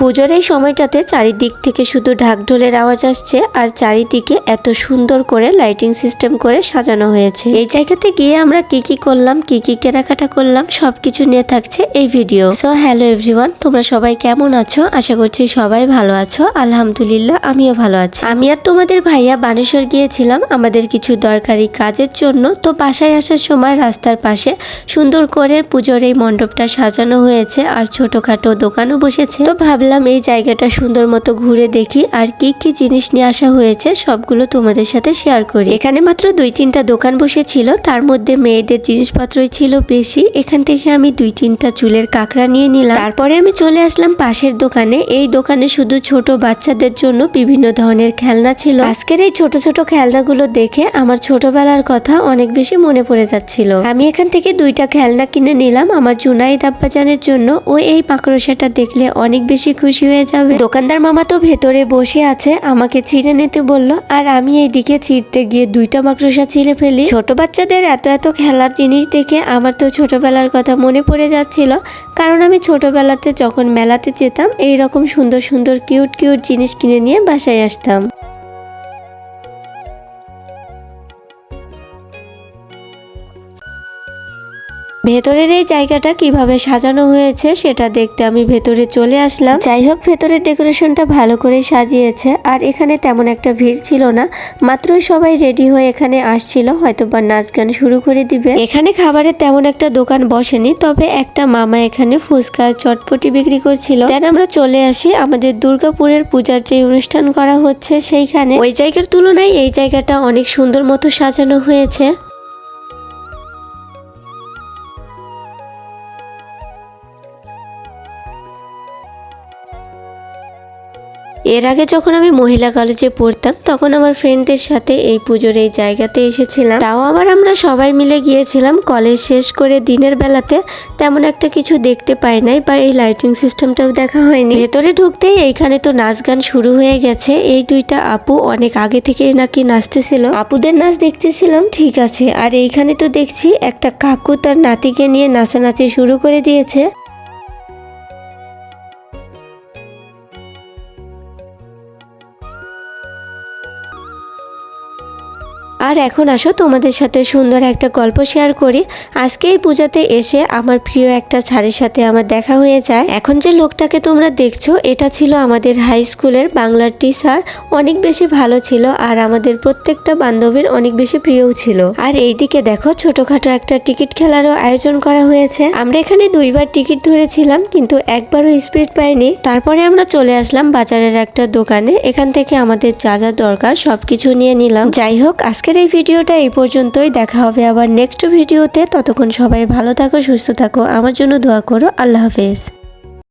পুজোর এই সময়টাতে চারিদিক থেকে শুধু ঢাকঢোলের আওয়াজ আসছে আর চারিদিকে এত সুন্দর করে লাইটিং সিস্টেম করে সাজানো হয়েছে। এই জায়গাতে গিয়ে আমরা কি কি করলাম, কি কি কেনাকাটা করলাম, সবকিছু নিয়ে থাকছে এই ভিডিও সো হ্যালো এভরিওয়ান তোমরা সবাই কেমন আছো? আশা করছি সবাই ভালো আছো। আলহামদুলিল্লাহ, আমিও ভালো আছি। আমি আর তোমাদের ভাইয়া বানেশ্বর গিয়েছিলাম, আমাদের কিছু দরকারি কাজের জন্য। তো বাসায় আসার সময় রাস্তার পাশে সুন্দর করে পুজোর এই মণ্ডপটা সাজানো হয়েছে আর ছোটখাটো দোকানও বসেছে। তো ভাবলাম এই জায়গাটা সুন্দর মতো ঘুরে দেখি আর কি কি জিনিস নিয়ে আসা হয়েছে, সবগুলো তোমাদের সাথে শেয়ার করি। এখানে মাত্র দুই তিনটা দোকান বসেছিল, তার মধ্যে মেয়েদের জিনিসপত্রই ছিল বেশি। এখান থেকে আমি দুই তিনটা চুলের কাঁকড়া নিয়ে নিলাম। তারপরে আমি চলে আসলাম পাশের দোকানে। এই দোকানে শুধু ছোট বাচ্চাদের জন্য বিভিন্ন ধরনের খেলনা ছিল। আজকের এই ছোট ছোট খেলনাগুলো দেখে আমার ছোটবেলার কথা অনেক বেশি মনে পড়ে যাচ্ছিল। আমি এখান থেকে দুইটা খেলনা কিনে নিলাম আমার জুনাইদ আব্বাজানের জন্য। ও এই মাকড়সাটা দেখলে অনেক বেশি খুশি হয়ে যাবে। দোকানদার মামা তো ভেতরে বসে আছে, আমাকে ছিঁড়ে নিতে বলল, আর আমি এইদিকে ছিঁড়তে গিয়ে দুইটা মাকড়সা ছিঁড়ে ফেলি। ছোট বাচ্চাদের এত এত খেলার জিনিস দেখে আমার তো ছোটবেলার কথা মনে পড়ে যাচ্ছিল, কারণ আমি ছোটবেলাতে যখন মেলাতে যেতাম এই রকম সুন্দর সুন্দর কিউট কিউট জিনিস কিনে নিয়ে বাসায় আসতাম। ভেতরের এই জায়গাটা কীভাবে সাজানো হয়েছে সেটা দেখতে আমি ভেতরে চলে আসলাম। যাই হোক, ভেতরের ডেকোরেশনটা ভালো করে সাজিয়েছে আর এখানে তেমন একটা ভিড় ছিল না। মাত্রই সবাই রেডি হয়ে এখানে আসছিল হয়তো বা নাচ গান শুরু করে দিবে। এখানে খাবারের তেমন একটা দোকান বসেনি, তবে একটা মামা এখানে ফুচকা চটপটি বিক্রি করছিল। দেন আমরা চলে আসি আমাদের দুর্গাপুরের পূজার যে অনুষ্ঠান করা হচ্ছে সেইখানে। ওই জায়গার তুলনায় এই জায়গাটা অনেক সুন্দর মতো সাজানো হয়েছে। এর আগে যখন আমি মহিলা কলেজে পড়তাম, তখন আমার ফ্রেন্ডদের সাথে এই পুজোর এই জায়গাতে এসেছিলাম। তাও আবার আমরা সবাই মিলে গিয়েছিলাম কলেজ শেষ করে দিনের বেলাতে। তেমন একটা কিছু দেখতে পাই নাই বা এই লাইটিং সিস্টেমটাও দেখা হয়নি। ভেতরে ঢুকতেই এইখানে তো নাচ গান শুরু হয়ে গেছে। এই দুইটা আপু অনেক আগে থেকে নাকি নাচতেছিল। আপুদের নাচ দেখতেছিলাম, ঠিক আছে। আর এইখানে তো দেখছি একটা কাকু তার নাতিকে নিয়ে নাচানাচি শুরু করে দিয়েছে। আর এখন আসো তোমাদের সাথে সুন্দর একটা গল্প শেয়ার করি। আজকে এই পূজাতে এসে আমার প্রিয় একটা ছাড়ের সাথে আমার দেখা হয়ে যায়। এখন যে লোকটাকে তোমরা দেখছ, এটা ছিল আমাদের হাই স্কুলের বাংলার টিচার অনেক বেশি ভালো ছিল আর আমাদের প্রত্যেকটা বান্ধবীর অনেক বেশি প্রিয়ও ছিল। আর এইদিকে দেখো, ছোটখাটো একটা টিকিট খেলারও আয়োজন করা হয়েছে। আমরা এখানে দুইবার টিকিট ধরেছিলাম, কিন্তু একবারও স্পিড পাইনি। তারপরে আমরা চলে আসলাম বাজারের একটা দোকানে। এখান থেকে আমাদের যা যা দরকার সবকিছু নিয়ে নিলাম। যাই হোক আজকের এই ভিডিওটা এই পর্যন্তই। দেখা হবে আবার নেক্সট ভিডিওতে ততক্ষণ সবাই ভালো থাকো, সুস্থ থাকো। আমার জন্য দোয়া করো। আল্লাহ হাফেজ।